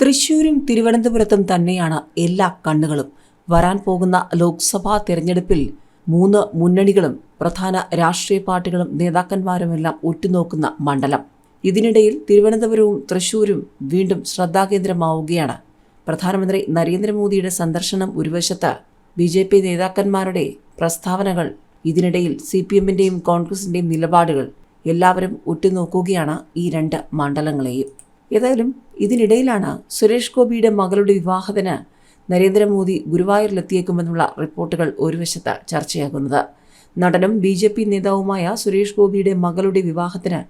തൃശൂരും തിരുവനന്തപുരത്തും തന്നെയാണ് എല്ലാ കണ്ണുകളും. വരാൻ പോകുന്ന ലോക്സഭാ തിരഞ്ഞെടുപ്പിൽ മൂന്ന് മുന്നണികളും പ്രധാന രാഷ്ട്രീയ പാർട്ടികളും നേതാക്കന്മാരുമെല്ലാം ഉറ്റുനോക്കുന്ന മണ്ഡലം. ഇതിനിടയിൽ തിരുവനന്തപുരവും തൃശൂരും വീണ്ടും ശ്രദ്ധാകേന്ദ്രമാവുകയാണ്. പ്രധാനമന്ത്രി നരേന്ദ്രമോദിയുടെ സന്ദർശനം ഒരു വശത്ത് ബി ജെ പി നേതാക്കന്മാരുടെ പ്രസ്താവനകൾ ഇതിനിടയിൽ സി പി എമ്മിന്റെയും കോൺഗ്രസിന്റെയും നിലപാടുകൾ എല്ലാവരും ഉറ്റുനോക്കുകയാണ് ഈ രണ്ട് മണ്ഡലങ്ങളെയും. ഏതായാലും ഇതിനിടയിലാണ് സുരേഷ് ഗോപിയുടെ മകളുടെ വിവാഹത്തിന് നരേന്ദ്രമോദി ഗുരുവായൂരിലെത്തിയേക്കുമെന്നുള്ള റിപ്പോർട്ടുകൾ ഒരു വശത്ത് ചർച്ചയാകുന്നത്. നടനും ബി ജെ പി നേതാവുമായ സുരേഷ് ഗോപിയുടെ മകളുടെ വിവാഹത്തിന്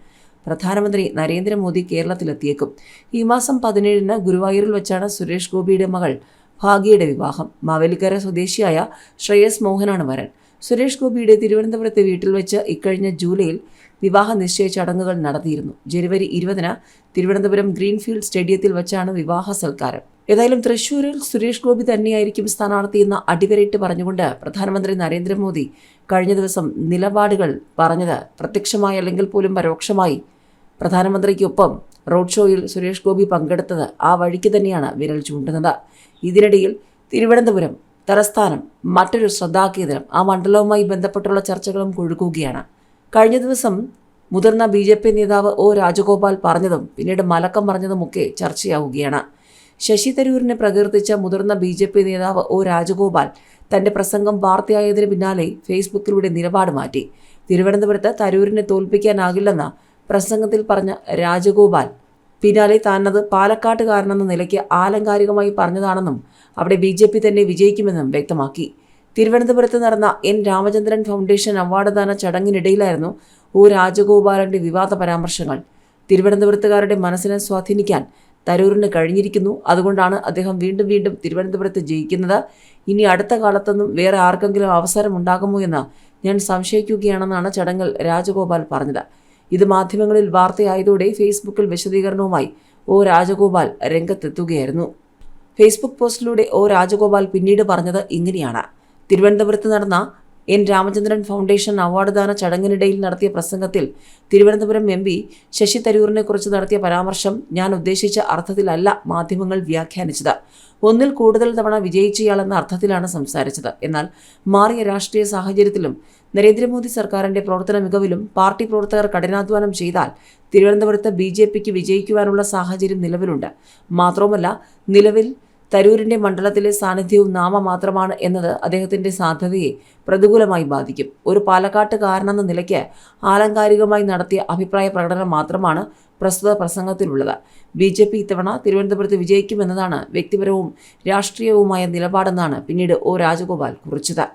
പ്രധാനമന്ത്രി നരേന്ദ്രമോദി കേരളത്തിലെത്തിയേക്കും. ഈ മാസം പതിനേഴിന് ഗുരുവായൂരിൽ വെച്ചാണ് സുരേഷ് ഗോപിയുടെ മകൾ ഭാഗ്യയുടെ വിവാഹം. മാവേലിക്കര സ്വദേശിയായ ശ്രേയസ് മോഹനാണ് വരൻ സുരേഷ് ഗോപിയുടെ തിരുവനന്തപുരത്തെ വീട്ടിൽ വെച്ച് ഇക്കഴിഞ്ഞ ജൂലൈയിൽ വിവാഹ നിശ്ചയ ചടങ്ങുകൾ നടത്തിയിരുന്നു. ജനുവരി ഇരുപതിന് തിരുവനന്തപുരം ഗ്രീൻഫീൽഡ് സ്റ്റേഡിയത്തിൽ വെച്ചാണ് വിവാഹ സൽക്കാരം. ഏതായാലും തൃശൂരിൽ സുരേഷ് ഗോപി തന്നെയായിരിക്കും സ്ഥാനാർത്ഥിയെന്ന് അടിവരയിട്ട് പറഞ്ഞുകൊണ്ട് പ്രധാനമന്ത്രി നരേന്ദ്രമോദി കഴിഞ്ഞ ദിവസം നിലപാടുകൾ പറഞ്ഞത് പ്രത്യക്ഷമായി അല്ലെങ്കിൽ പോലും പരോക്ഷമായി പ്രധാനമന്ത്രിക്കൊപ്പം റോഡ് ഷോയിൽ സുരേഷ് ഗോപി പങ്കെടുത്തത് ആ വഴിക്ക് തന്നെയാണ് വിരൽ ചൂണ്ടുന്നത്. ഇതിനിടയിൽ തിരുവനന്തപുരം തലസ്ഥാനം മറ്റൊരു ശ്രദ്ധാകേന്ദ്രം ആ മണ്ഡലവുമായി ബന്ധപ്പെട്ടുള്ള ചർച്ചകളും കൊഴുക്കുകയാണ്. കഴിഞ്ഞ ദിവസം മുതിർന്ന ബി ജെ പി നേതാവ് ഒ രാജഗോപാൽ പറഞ്ഞതും പിന്നീട് മലക്കം പറഞ്ഞതുമൊക്കെ ചർച്ചയാവുകയാണ്. ശശി തരൂരിനെ പ്രകീർത്തിച്ച മുതിർന്ന ബി ജെ പി നേതാവ് ഒ രാജഗോപാൽ തന്റെ പ്രസംഗം വാർത്തയായതിനു പിന്നാലെ ഫേസ്ബുക്കിലൂടെ നിലപാട് മാറ്റി. തിരുവനന്തപുരത്ത് തരൂരിനെ തോൽപ്പിക്കാനാകില്ലെന്ന പ്രസംഗത്തിൽ പറഞ്ഞ രാജഗോപാൽ പിന്നാലെ താനത് പാലക്കാട്ടുകാരനെന്ന നിലയ്ക്ക് ആലങ്കാരികമായി പറഞ്ഞതാണെന്നും അവിടെ ബി ജെ പി തന്നെ വിജയിക്കുമെന്നും വ്യക്തമാക്കി. തിരുവനന്തപുരത്ത് നടന്ന എൻ. രാമചന്ദ്രൻ ഫൗണ്ടേഷൻ അവാർഡ്ദാന ചടങ്ങിനിടയിലായിരുന്നു ഒ. രാജഗോപാലന്റെ വിവാദ പരാമർശങ്ങൾ. തിരുവനന്തപുരത്തുകാരുടെ മനസ്സിനെ സ്വാധീനിക്കാൻ തരൂരിന് കഴിഞ്ഞിരിക്കുന്നു. അതുകൊണ്ടാണ് അദ്ദേഹം വീണ്ടും വീണ്ടും തിരുവനന്തപുരത്ത് ജയിക്കുന്നത്. ഇനി അടുത്ത കാലത്തൊന്നും വേറെ ആർക്കെങ്കിലും അവസരം ഉണ്ടാകുമോ എന്ന് ഞാൻ സംശയിക്കുകയാണെന്നാണ് ചടങ്ങിൽ രാജഗോപാൽ പറഞ്ഞത്. ഇത് മാധ്യമങ്ങളിൽ വാർത്തയായതോടെ ഫേസ്ബുക്കിൽ വിശദീകരണവുമായി ഒ രാജഗോപാൽ രംഗത്തെത്തുകയായിരുന്നു. ഫേസ്ബുക്ക് പോസ്റ്റിലൂടെ ഒ രാജഗോപാൽ പിന്നീട് പറഞ്ഞത് ഇങ്ങനെയാണ്. തിരുവനന്തപുരത്ത് നടന്ന എൻ. രാമചന്ദ്രൻ ഫൗണ്ടേഷൻ അവാർഡ് ദാന ചടങ്ങിനിടയിൽ നടത്തിയ പ്രസംഗത്തിൽ തിരുവനന്തപുരം എം. പി. ശശി തരൂറിനെക്കുറിച്ച് നടത്തിയ പരാമർശം ഞാൻ ഉദ്ദേശിച്ച അർത്ഥത്തിലല്ല മാധ്യമങ്ങൾ വ്യാഖ്യാനിച്ചത്. ഒന്നിൽ കൂടുതൽ തവണ വിജയിച്ചയാളെന്ന അർത്ഥത്തിലാണ് സംസാരിച്ചത്. എന്നാൽ മാറിയ രാഷ്ട്രീയ സാഹചര്യത്തിലും നരേന്ദ്രമോദി സർക്കാരിന്റെ പ്രവർത്തന മികവിലും പാർട്ടി പ്രവർത്തകർ കഠിനാധ്വാനം ചെയ്താൽ തിരുവനന്തപുരത്ത് ബി ജെ പിക്ക് വിജയിക്കുവാനുള്ള സാഹചര്യം നിലവിലുണ്ട്. മാത്രവുമല്ല നിലവിൽ തരൂരിന്റെ മണ്ഡലത്തിലെ സാന്നിധ്യവും നാമമാത്രമാണ് എന്നത് അദ്ദേഹത്തിന്റെ സാധ്യതയെ പ്രതികൂലമായി ബാധിക്കും. ഒരു പാലക്കാട്ടുകാരനെന്ന നിലയ്ക്ക് ആലങ്കാരികമായി നടത്തിയ അഭിപ്രായ പ്രകടനം മാത്രമാണ് പ്രസ്തുത പ്രസംഗത്തിലുള്ളത്. ബി ജെ പി ഇത്തവണ തിരുവനന്തപുരത്ത് വിജയിക്കുമെന്നതാണ് വ്യക്തിപരവും രാഷ്ട്രീയവുമായ നിലപാടെന്നാണ് പിന്നീട് ഒ രാജഗോപാൽ കുറിച്ചത്.